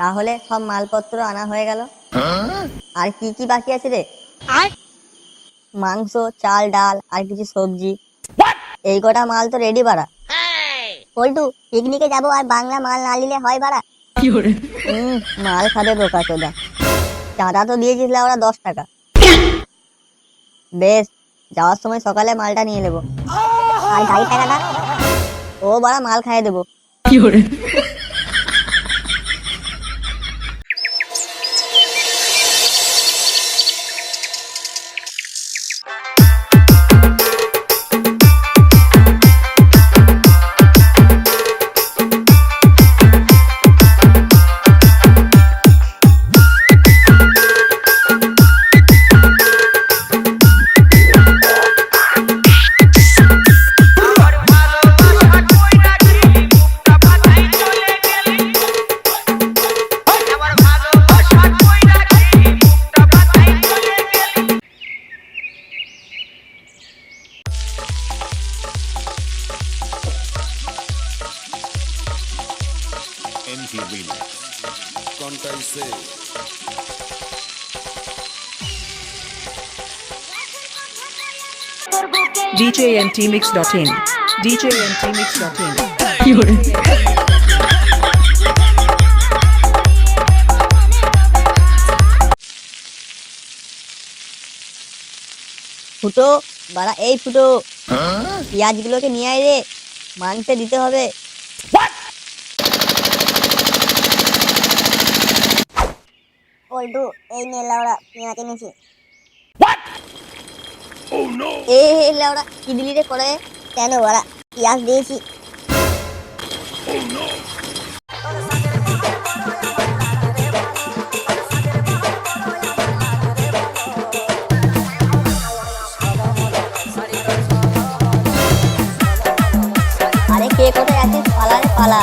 তাহলে সব মালপত্র আনা হয়ে গেল। আর কি কি বাকি আছে রে? মাংস চাল ডাল আর কিছু সবজি। এই কটা মাল তো রেডি বাড়া। পল্টু পিকনিকে যাব আর বাংলা মাল না নিলে হয় বাড়া। মাল খাবে বোকা চোদা চাঁদা তো দিয়েছিল ওরা দশ টাকা। বেশ যাওয়ার সময় সকালে মালটা নিয়ে নেব। আর গাড়ি টাকাটা ও বাড়া মাল খাইয়ে দেবো। MT Remix. Contaise. djntmix.in djntmix.in ফুটো বাড়া এই ফুটো পেঁয়াজ গুলোকে নিয়ে আয় রে মাংসে দিতে হবে পল্টু এই নে লাউড়া পেঁয়াজ এনেছি। এ লাউড়া কি দিলি রে করে কেন বাড়া? পেঁয়াজ দিয়েছি। আরে কে কোথায় আছিস? পালা রে পালা।